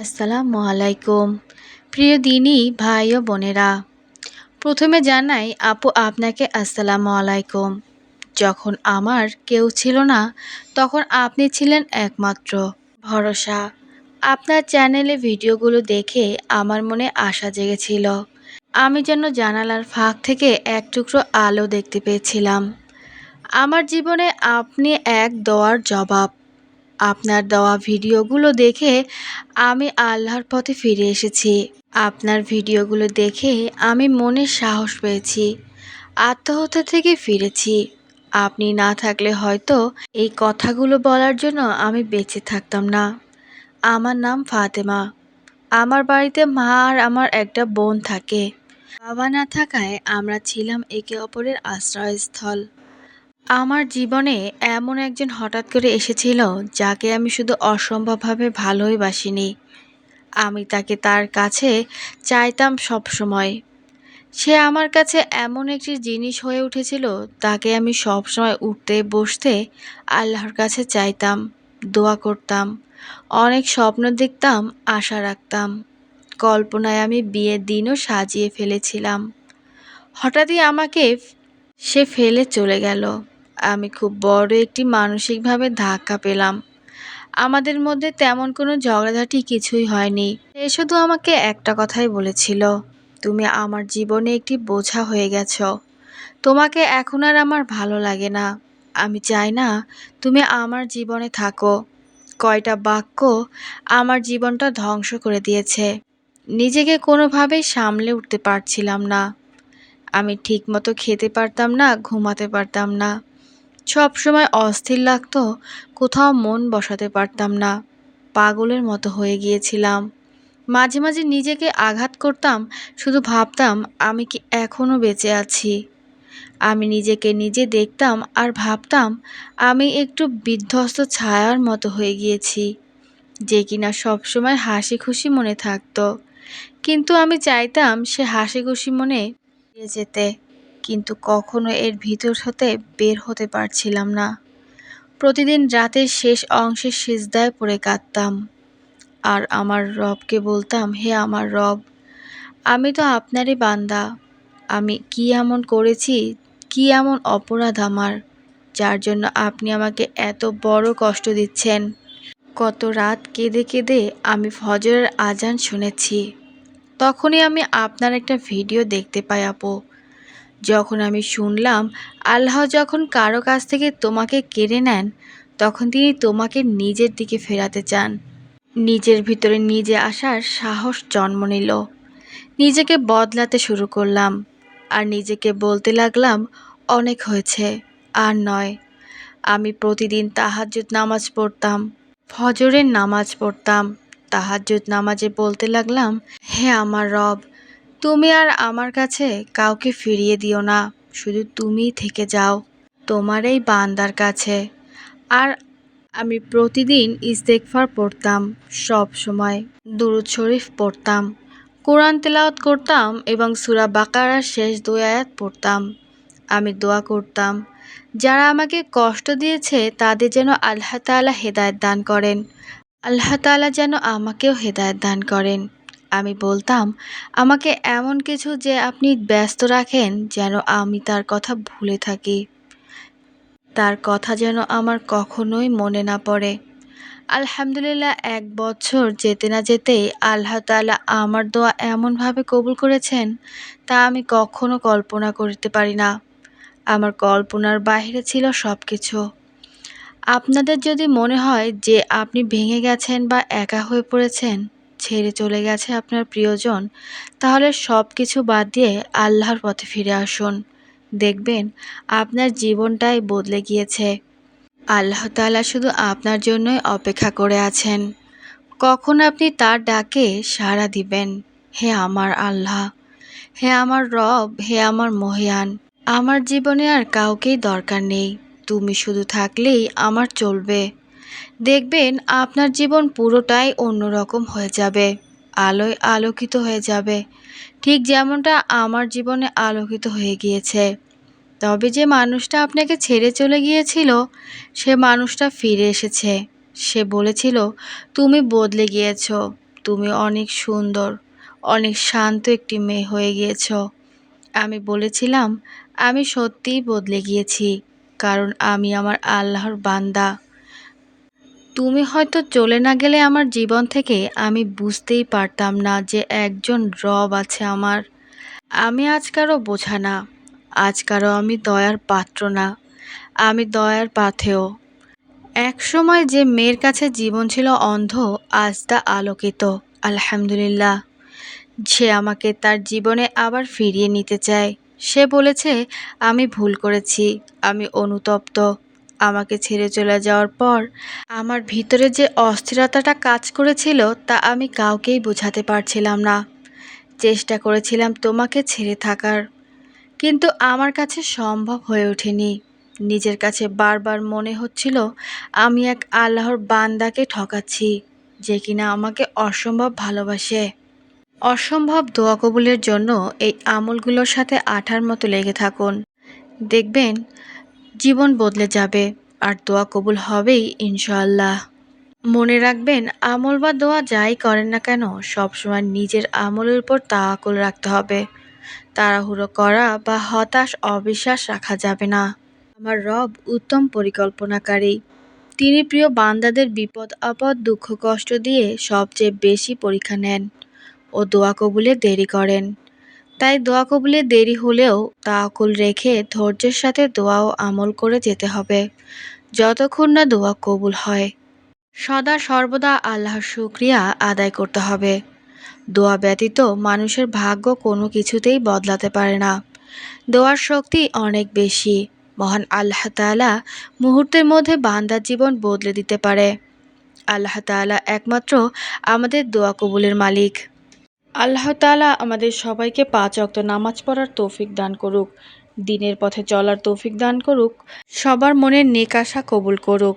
আসসালামু আলাইকুম। প্রিয় দিনী, ভাই ও বোনেরা, প্রথমে জানাই, আপু আপনাকে আসসালামু আলাইকুম। যখন আমার কেউ ছিল না, তখন আপনি ছিলেন একমাত্র। ভরসা। আপনার চ্যানেলে ভিডিওগুলো দেখে আমার মনে আশা জেগেছিল। আমি যেন জানালার ফাঁক থেকে এক টুকরো আলো দেখতে পেয়েছিলাম। আমার জীবনে আপনি এক দোয়ার জবাব। আপনার দেওয়া ভিডিওগুলো দেখে আমি আল্লাহর পথে ফিরে এসেছি। আপনার ভিডিওগুলো দেখে আমি মনে সাহস পেয়েছি। আত্মহত্যা থেকে ফিরেছি। আপনি না থাকলে হয়তো এই কথাগুলো বলার জন্য আমি বেঁচে থাকতাম না। আমার নাম ফাতেমা। আমার বাড়িতে মা আর আমার একটা বোন থাকে। বাবা না থাকায় আমরা ছিলাম একে অপরের আশ্রয়স্থল। আমার জীবনে এমন একজন হঠাৎ করে এসেছিল যাকে আমি শুধু অসম্ভবভাবে ভালোই বাসিনি। আমি তাকে তার কাছে চাইতাম সব সময়। সে আমার কাছে এমন একটি জিনিস হয়ে উঠেছিল, তাকে আমি সব সময় উঠতে, বসতে আল্লাহর কাছে চাইতাম, দোয়া করতাম, অনেক স্বপ্ন দেখতাম, আশা রাখতাম। কল্পনায় আমি বিয়ের দিনও সাজিয়ে ফেলেছিলাম। হঠাৎই আমাকে সে ফেলে চলে গেল। আমি খুব বড় একটি মানসিকভাবে ধাক্কা পেলাম। আমাদের মধ্যে তেমন কোনো ঝগড়াঝাটি কিছুই হয়নি। সে শুধু আমাকে একটা কথাই বলেছিল, তুমি আমার জীবনে একটি বোঝা হয়ে গেছ। তোমাকে এখন আর আমার ভালো লাগে না। আমি চাই না তুমি আমার জীবনে থাকো। কয়টা বাক্য আমার জীবনটা ধ্বংস করে দিয়েছে। নিজেকে কোনোভাবেই সামলে উঠতে পারছিলাম না। আমি ঠিকমতো খেতে পারতাম না, ঘুমাতে পারতাম না। সব সময় অস্থির লাগতো, কোথাও মন বসাতে পারতাম না। পাগলের মতো হয়ে গিয়েছিলাম। মাঝে মাঝে নিজেকে আঘাত করতাম, শুধু ভাবতাম, আমি কি এখনও বেঁচে আছি? আমি নিজেকে নিজে দেখতাম আর ভাবতাম, আমি একটু বিধ্বস্ত ছায়ার মতো হয়ে গিয়েছি, যে কিনা সবসময় হাসি খুশি মনে থাকতো। কিন্তু আমি চাইতাম সে হাসি খুশি মনে যেতে, কিন্তু কখনো এর ভিতর হতে বের হতে পারছিলাম না। প্রতিদিন রাতের শেষ অংশে সিজদায় পড়ে কাঁদতাম। আর আমার রবকে বলতাম, হে আমার রব, আমি তো আপনারই বান্দা। আমি কি এমন করেছি? কি এমন অপরাধ আমার, যার জন্য আপনি আমাকে এত বড় কষ্ট দিচ্ছেন? কত রাত কেঁদে কেঁদে আমি ফজরের আজান শুনেছি। তখনই আমি আপনার একটা ভিডিও দেখতে পাই, আপু। যখন আমি শুনলাম, আল্লাহ যখন কারও কাছ থেকে তোমাকে কেড়ে নেন, তখন তিনি তোমাকে নিজের দিকে ফেরাতে চান। নিজের ভিতরে নিজে আসার সাহস জন্ম নিল। নিজেকে বদলাতে শুরু করলাম, আর নিজেকে বলতে লাগলাম, অনেক হয়েছে, আর নয়। আমি প্রতিদিন তাহাজ্জুদ নামাজ পড়তাম, ফজরের নামাজ পড়তাম, তাহাজ্জুদ নামাজে বলতে লাগলাম হে আমার রব, তুমি আর আমার কাছে কাউকে ফিরিয়ে দিও না, শুধু তুমিই থেকে যাও তোমার এই বান্দার কাছে। আর আমি প্রতিদিন ইস্তেকফার পড়তাম, সব সময় দুরুদ শরীফ পড়তাম, কোরআন তেলাওয়াত করতাম এবং সুরা বাকারার শেষ দুই আয়াত পড়তাম। আমি দোয়া করতাম, যারা আমাকে কষ্ট দিয়েছে তাদের যেন আল্লাহ তালা হেদায়ত দান করেন, আল্লাহ তালা যেন আমাকেও হেদায়ত দান করেন। আমি বলতাম, আমাকে এমন কিছু যে আপনি ব্যস্ত রাখেন যেন আমি তার কথা ভুলে থাকি। তার কথা যেন আমার কখনোই মনে না পড়ে। আলহামদুলিল্লাহ, এক বছর যেতে না যেতেই আল্লাহ তালা আমার দোয়া এমনভাবে কবুল করেছেন তা আমি কখনো কল্পনা করতে পারি না। আমার কল্পনার বাইরে ছিল সব কিছু আপনাদের যদি মনে হয় যে আপনি ভেঙে গেছেন বা একা হয়ে পড়েছেন ছেড়ে চলে গেছে আপনার প্রিয়জন, তাহলে সব কিছু বাদ দিয়ে আল্লাহর পথে ফিরে আসুন। দেখবেন, আপনার জীবনটাই বদলে গিয়েছে। আল্লাহ তালা শুধু আপনার জন্যই অপেক্ষা করে আছেন। কখন আপনি তার ডাকে সাড়া দিবেন? হে আমার আল্লাহ, হে আমার রব, হে আমার মহিয়ান, আমার জীবনে আর কাউকেই দরকার নেই। তুমি শুধু থাকলেই আমার চলবে। দেখবেন আপনার জীবন পুরোটাই অন্যরকম হয়ে যাবে, আলোয় আলোকিত হয়ে যাবে। ঠিক যেমনটা আমার জীবনে আলোকিত হয়ে গিয়েছে। তবে যে মানুষটা আপনাকে ছেড়ে চলে গিয়েছিল, সে মানুষটা ফিরে এসেছে। সে বলেছিল, তুমি বদলে গিয়েছ, তুমি অনেক সুন্দর, অনেক শান্ত একটি মেয়ে হয়ে গিয়েছ। আমি বলেছিলাম, আমি সত্যিই বদলে গিয়েছি, কারণ আমি আমার আল্লাহর বান্দা। তুমি হয়তো চলে না গেলে আমার জীবন থেকে আমি বুঝতেই পারতাম না যে একজন রব আছে আমার। আমি আজ কারও বোঝা না, আজ কারও আমি দয়ার পাত্র না, আমি দয়ার পাথেও এক সময় যে মেয়ের কাছে জীবন ছিল অন্ধ, আজ তা আলোকিত, আলহামদুলিল্লাহ। সে আমাকে তার জীবনে আবার ফিরিয়ে নিতে চায়। সে বলেছে, আমি ভুল করেছি, আমি অনুতপ্ত। আমাকে ছেড়ে চলে যাওয়ার পর আমার ভিতরে যে অস্থিরতাটা কাজ করেছিল তা আমি কাউকেই বোঝাতে পারছিলাম না। চেষ্টা করেছিলাম তোমাকে ছেড়ে থাকার। কিন্তু আমার কাছে সম্ভব হয়ে ওঠেনি। নিজের কাছে বারবার মনে হচ্ছিল আমি এক আল্লাহর বান্দাকে ঠকাচ্ছি, যে কিনা আমাকে অসম্ভব ভালোবাসে। অসম্ভব দোয়া কবুলের জন্য এই আমলগুলোর সাথে আঠার মতো লেগে থাকুন। দেখবেন জীবন বদলে যাবে, আর দোয়া কবুল হবেই ইনশাল্লাহ মনে রাখবেন, আমল বা দোয়া যাই করেন না কেন, সবসময় নিজের আমলের উপর তাওয়াক্কুল রাখতে হবে। তাড়াহুড়ো করা বা হতাশ, অবিশ্বাস রাখা যাবে না। আমার রব উত্তম পরিকল্পনাকারী। তিনি প্রিয় বান্দাদের বিপদ, আপদ, দুঃখ, কষ্ট দিয়ে সবচেয়ে বেশি পরীক্ষা নেন ও দোয়া কবুলে দেরি করেন। তাই দোয়া কবুলে দেরি হলেও তাকুল রেখে ধৈর্যের সাথে দোয়া ও আমল করে যেতে হবে। যতক্ষণ না দোয়া কবুল হয়, সদা সর্বদা আল্লাহর শুক্রিয়া আদায় করতে হবে। দোয়া ব্যতীত মানুষের ভাগ্য কোনো কিছুতেই বদলাতে পারে না। দোয়ার শক্তি অনেক বেশি। মহান আল্লাহ তাআলা মুহূর্তের মধ্যে বান্দার জীবন বদলে দিতে পারে। আল্লাহ তাআলা একমাত্র আমাদের দোয়া কবুলের মালিক। আল্লাহ তালা আমাদের সবাইকে পাঁচ অক্ত নামাজ পড়ার তৌফিক দান করুক, দিনের পথে চলার তৌফিক দান করুক, সবার মনের নেক আশা কবুল করুক।